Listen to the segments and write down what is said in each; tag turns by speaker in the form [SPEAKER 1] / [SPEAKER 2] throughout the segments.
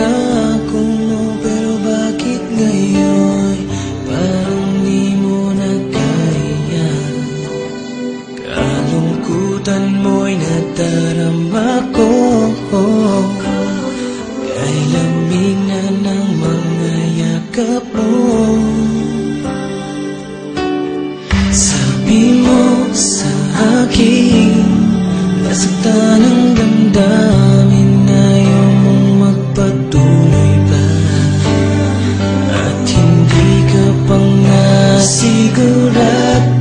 [SPEAKER 1] na akong no Pero bakit ngayon Parang di mo na kaya? Mo'y na ng mga yakap mo. Sabi mo sa akin Nasaktan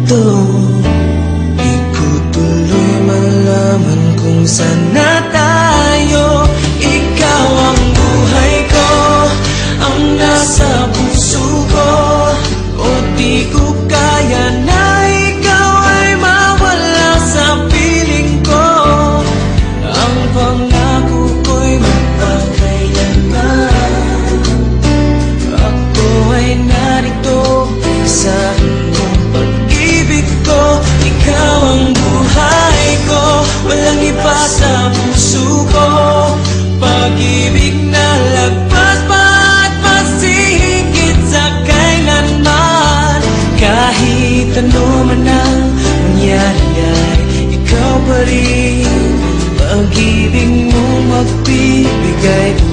[SPEAKER 1] mundo. Di ko tuloy malaman kung saan rin. Pag-ibig mo magbibigay.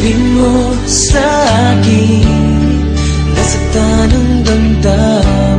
[SPEAKER 1] Sabi mo sa akin Nasaktan ang damdamin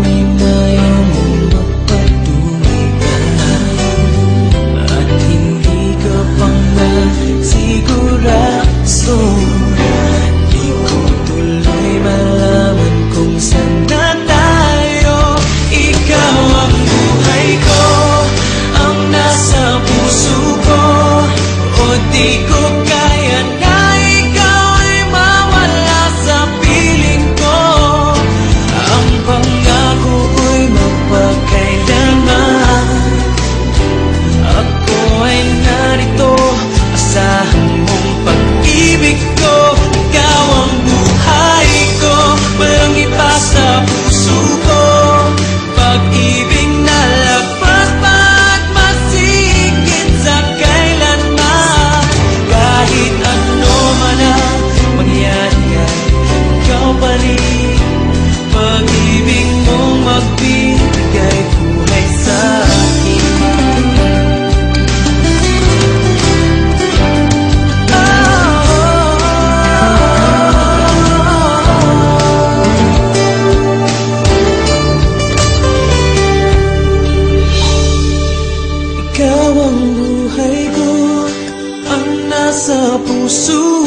[SPEAKER 1] pulso